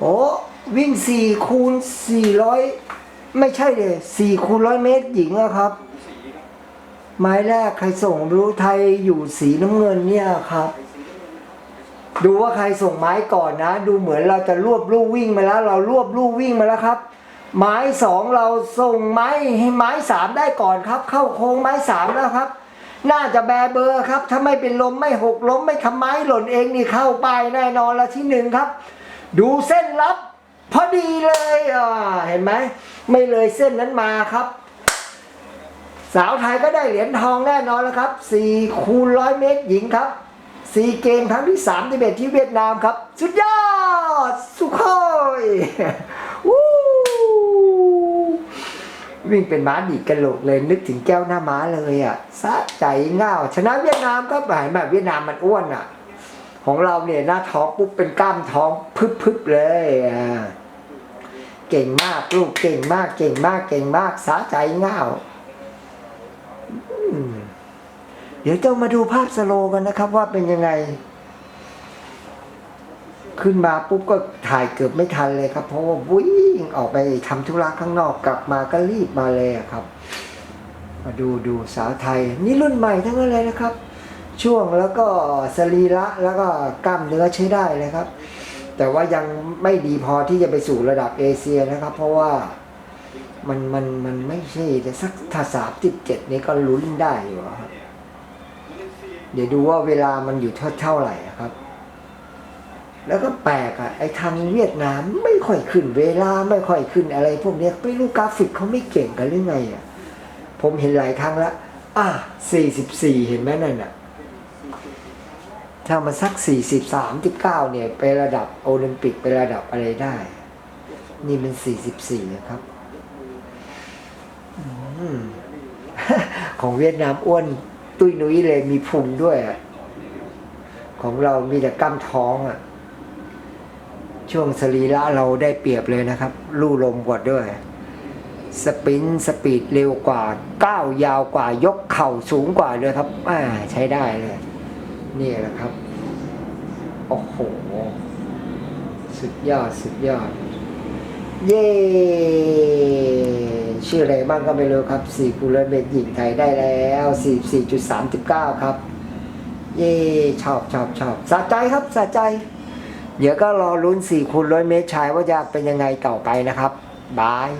โอ้วิ่ง4คูณ400ไม่ใช่เลย4คูณร้อยเมตรหญิงอะครับ ไม้แรกใครส่งรู้ไทยอยู่สีน้ำเงินเนี่ยครับ ดูว่าใครส่งไม้ก่อนนะ ดูเหมือนเราจะรวบลูกวิ่งมาแล้ว เรารวบลูกวิ่งมาแล้วครับ ไม้สองเราส่งไม้ให้ไม้สามได้ก่อนครับ เข้าโค้งไม้สามแล้วครับ น่าจะแบเบอร์ครับ ถ้าไม่เป็นลมไม่หกล้มไม่ทำไม้หล่นเองนี่เข้าไปแน่นอนละที่หนึ่งครับ ดูเส้นรับ พอดีเลยอ่าเห็นไหม ไม่เลยเส้นนั้นมาครับ สาวไทยก็ได้เหรียญทองแน่นอนแล้วครับ4คูณร้อยเมตรหญิงครับซีเกมครั้งที่3ที่เบ็ดที่เวียดนามครับ สุดยอด สุโคยวู้วิ่งเป็นม้าดีกระโหลกเลยนึกถึงแก้วหน้าม้าเลยอะสะใจง่าวชนะเวียดนามก็หมายแบบเวียดนามมันอ้วนอะ ของเราเนี่ยหน้าท้องปุ๊บเป็นกล้ามท้องพึบๆเลยอ่าเก่งมากลูกเก่งมากเก่งมากเก่งมากสะใจง่าวเดี๋ยวจะมาดูภาพสโลกันนะครับว่าเป็นยังไง ขึ้นมาปุ๊บก็ถ่ายเกือบไม่ทันเลยครับ เพราะว่าวิ่งออกไปทำธุระข้างนอกกลับมาก็รีบมาเลยครับ มาดูดูสาวไทย นี่รุ่นใหม่ทั้งนั้นเลยนะครับ ช่วงแล้วก็สรีระแล้วก็กล้ามเนื้อใช้ได้เลยครับ แต่ว่ายังไม่ดีพอที่จะไปสู่ระดับเอเชียนะครับ เพราะว่ามันมันมันไม่ใช่แต่สักถ้าสามสิบเจ็ดนี้ก็ลุ้นได้อยู่ครับเดี๋ยวดูว่าเวลามันอยู่เท่าเท่าไหร่อะครับ แล้วก็แปลกอะไอ้ทางเวียดนามไม่ค่อยขึ้น เวลาไม่ค่อยขึ้นอะไร พวกนี้ไม่รู้กราฟิกเขาไม่เก่งกันหรือไงอะผมเห็นหลายครั้งแล้วอะสี่สิบสี่เห็นไหมนั่นอะ ถ้ามาสักสี่สิบสามสิบเก้าเนี่ยไประดับโอลิมปิกไประดับอะไรได้ นี่มันสี่สิบสี่ครับอของเวียดนามอ้วน ตุ้ยนุ้ยเลยมีพุงด้วยอะของเรามีแต่กล้ามท้องอะช่วงสรีระเราได้เปรียบเลยนะครับ ลู่ลมกว่าด้วย สปินสปีดเร็วกว่า ก้าวยาวกว่ายกเข่าสูงกว่าเลยครับอ่าใช้ได้เลย นี่แหละครับ โอ้โห สุดยอด สุดยอด เย้ชื่ออะไรบ้างก็ไม่รู้ครับ4คูณร้อยเมตรหญิงไทยได้แล้ว44.39 ครับ เย้ชอบชอบชอบสะใจครับสะใจ เดี๋ยวก็รอลุ้น4คูณร้อยเมตรชายว่าจะเป็นยังไงต่อไปนะครับ บาย